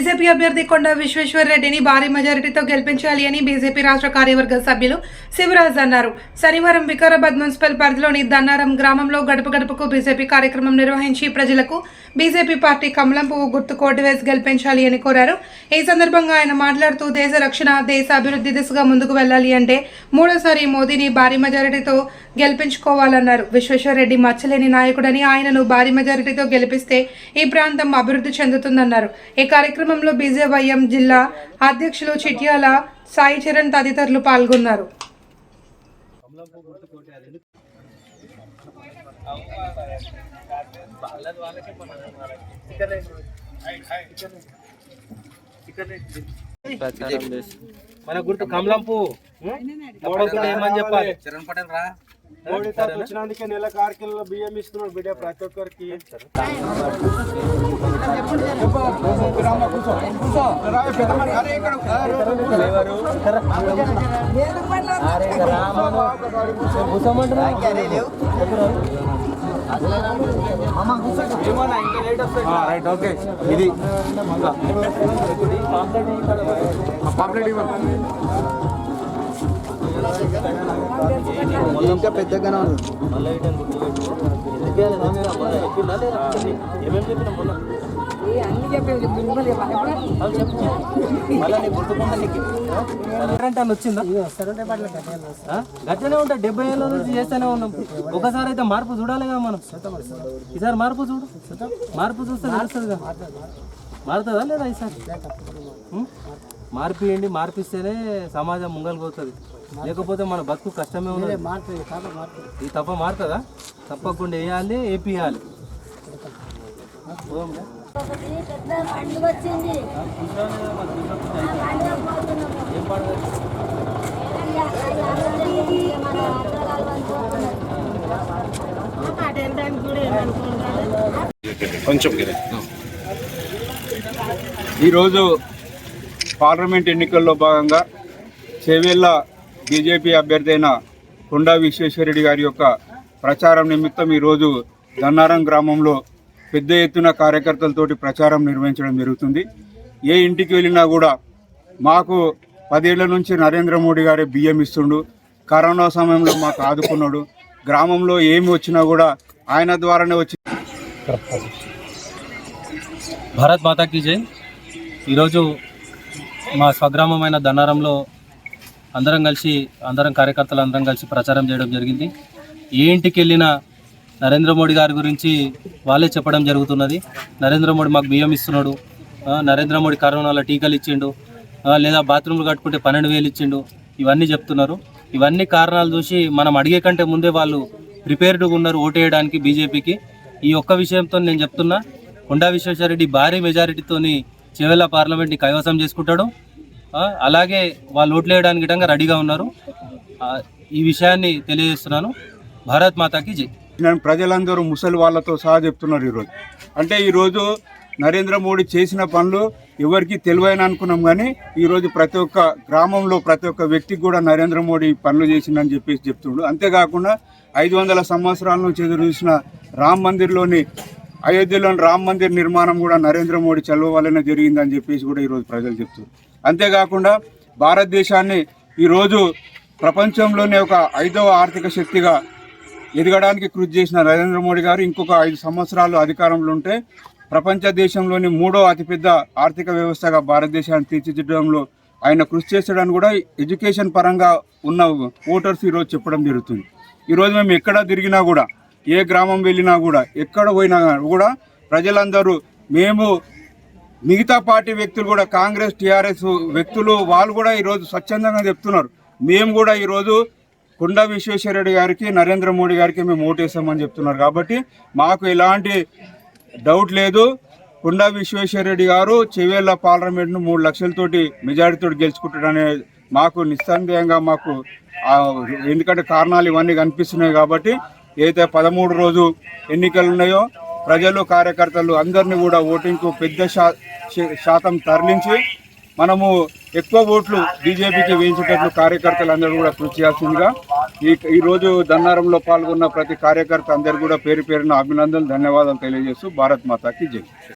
BJP అభ్యర్థి కొండ విశ్వేశ్వర్ రెడ్డిని భారీ మెజారిటీతో గెలిపించాలి అని బీజేపీ రాష్ట్ర కార్యవర్గ సభ్యులు శివరాజ్ అన్నారు. శనివారం వికారాబాద్ మున్సిపల్ పరిధిలోని దన్నారం గ్రామంలో గడప గడపకు బీజేపీ కార్యక్రమం నిర్వహించి ప్రజలకు బీజేపీ పార్టీ కమలం పువ్వు గుర్తు కోటి వేసి గెలిపించాలి అని కోరారు. ఈ సందర్భంగా ఆయన మాట్లాడుతూ దేశ రక్షణ దేశ అభివృద్ధి దిశగా ముందుకు వెళ్ళాలి అంటే మూడోసారి మోదీని భారీ మెజారిటీతో గెలిపించుకోవాలన్నారు. విశ్వేశ్వరరెడ్డి మచ్చలేని నాయకుడని ఆయనను భారీ మెజారిటీతో గెలిపిస్తే ఈ ప్రాంతం అభివృద్ధి చెందుతుందన్నారు. ఈ కార్యక్రమం కార్యక్రమంలో బీజేవైఎం జిల్లా అధ్యక్షులు చిట్యాల సాయి చరణ్ తదితరులు పాల్గొన్నారు. మన గుర్తు కమలం పువ్వు. తప్పకుండా ఏమని చెప్పాలి? చరణ్ పటేల్ రా. మోడీ వచ్చినందుకే నెల కార్కిల్లో బియ్యం ఇస్తున్నాడు బిడ్డ ప్రతి ఒక్కరికి. Right okay. ఇది. పాంప్లెట్ ఇవ్వండి ఇంకా పెద్దగానే ఉంది ఏమేమి చెప్పినా మొన్న కరెంట్ అని వచ్చిందా గట్లనే ఉంటా డెబ్బై ఏళ్ళ నుంచి చేస్తూనే ఉన్నాం ఒకసారి అయితే మార్పు చూడాలి కదా మనం ఈసారి మార్పు చూడు మార్పు చూస్తే తెలుస్తుందిగా మారుతుందా లేదా ఈసారి? మార్పియండి మార్పిస్తేనే సమాజం ముంగలు పోతుంది. లేకపోతే మన బతుకు కష్టమే ఉంది ఈ తప్ప మారుతుందా? తప్పకుండా వేయాలి ఏపీయాలి. అనుకుంటున్నారు. ఈరోజు పార్లమెంట్ ఎన్నికల్లో భాగంగా చేవేళ్ళ బీజేపీ అభ్యర్థి అయిన కొండా విశ్వేశ్వరరెడ్డి గారి యొక్క ప్రచారం నిమిత్తం ఈరోజు దన్నారం గ్రామంలో పెద్ద ఎత్తున కార్యకర్తలతోటి ప్రచారం నిర్వహించడం జరుగుతుంది. ఏ ఇంటికి వెళ్ళినా కూడా మాకు పదేళ్ళ నుంచి నరేంద్ర మోడీ గారే బియ్యం ఇస్తుండు. కరోనా సమయంలో మాకు ఆదుకున్నాడు. గ్రామంలో ఏమి వచ్చినా కూడా ఆయన ద్వారానే వచ్చి భారత్ మాతాకి జై. ఈరోజు మా స్వగ్రామమైన దన్నారంలో అందరం కలిసి అందరం కార్యకర్తలు అందరం కలిసి ప్రచారం చేయడం జరిగింది. ఏ ఇంటికి వెళ్ళినా నరేంద్ర మోడీ గారి గురించి వాళ్ళే చెప్పడం జరుగుతున్నది. నరేంద్ర మోడీ మాకు బియ్యం ఇస్తున్నాడు. నరేంద్ర మోడీ కరోనాలో టీకాలు ఇచ్చిండు. లేదా బాత్రూమ్లు కట్టుకుంటే పన్నెండు వేలు ఇచ్చిండు. ఇవన్నీ చెప్తున్నారు. ఇవన్నీ కారణాలు చూసి మనం అడిగే కంటే ముందే వాళ్ళు ప్రిపేర్డ్గా ఉన్నారు ఓటేయడానికి బీజేపీకి. ఈ ఒక్క విషయంతో నేను చెప్తున్నా. కొండా విశ్వేశ్వరరెడ్డి భారీ మెజారిటీతోని చివెల పార్లమెంట్ని కైవసం చేసుకుంటాడు. అలాగే వాళ్ళు ఓట్లు వేయడానికి గిట్టంగా రెడీగా ఉన్నారు. ఈ విషయాన్ని తెలియజేస్తున్నాను. భారత్ మాతాకి జై. నేను ప్రజలందరూ ముసలి వాళ్ళతో సహా చెప్తున్నారు ఈరోజు. అంటే ఈరోజు నరేంద్ర మోడీ చేసిన పనులు ఎవరికి తెలివైన అనుకున్నాం కానీ ఈరోజు ప్రతి ఒక్క గ్రామంలో ప్రతి ఒక్క వ్యక్తికి కూడా నరేంద్ర మోడీ పనులు చేసిందని చెప్పేసి చెప్తుండు. అంతేకాకుండా ఐదు వందల సంవత్సరాల నుంచి ఎదురు చూసిన రామ్ మందిర్లోని అయోధ్యలోని రామ్ మందిర్ నిర్మాణం కూడా నరేంద్ర మోడీ చలువ వల్లనే జరిగిందని చెప్పేసి కూడా ఈరోజు ప్రజలు చెప్తున్నారు. అంతేకాకుండా భారతదేశాన్ని ఈరోజు ప్రపంచంలోనే ఒక ఐదవ ఆర్థిక శక్తిగా ఎదగడానికి కృషి చేసిన నరేంద్ర మోడీ గారు ఇంకొక ఐదు సంవత్సరాలు అధికారంలో ఉంటే ప్రపంచ దేశంలోని మూడో అతిపెద్ద ఆర్థిక వ్యవస్థగా భారతదేశాన్ని తీర్చిదిద్దడంలో ఆయన కృషి చేస్తాడని కూడా ఎడ్యుకేషన్ పరంగా ఉన్న ఓటర్స్ ఈరోజు చెప్పడం జరుగుతుంది. ఈరోజు మేము ఎక్కడ తిరిగినా కూడా ఏ గ్రామం వెళ్ళినా కూడా ఎక్కడ పోయినా కూడా ప్రజలందరూ మేము మిగతా పార్టీ వ్యక్తులు కూడా కాంగ్రెస్ టీఆర్ఎస్ వ్యక్తులు వాళ్ళు కూడా ఈరోజు స్వచ్ఛందంగా చెప్తున్నారు. మేము కూడా ఈరోజు కొండా విశ్వేశ్వరరెడ్డి గారికి నరేంద్ర మోడీ గారికి మేము ఓటేసామని చెప్తున్నారు. కాబట్టి మాకు ఎలాంటి డౌట్ లేదు. కొండా విశ్వేశ్వరరెడ్డి గారు చెవేళ్ళ పార్లమెంట్ను మూడు లక్షలతోటి మెజారిటీతో గెలుచుకుంటాడనే మాకు నిస్సందేహంగా మాకు ఎందుకంటే కారణాలు ఇవన్నీ కనిపిస్తున్నాయి కాబట్టి ఏదైతే పదమూడు రోజు ఎన్నికలు ఉన్నాయో ప్రజలు కార్యకర్తలు అందరినీ కూడా ఓటింగ్కు పెద్ద శా శాతం తరలించి మనము ఎక్కువ ఓట్లు బీజేపీకి వేయించేటట్లు కార్యకర్తలు అందరూ కూడా కృషి చేయాల్సిందిగా ఈ ఈ రోజు దన్నారంలో పాల్గొన్న ప్రతి కార్యకర్త అందరు కూడా పేరు పేరున అభినందనలు ధన్యవాదాలు తెలియజేస్తూ భారత్ మాతాకి జై.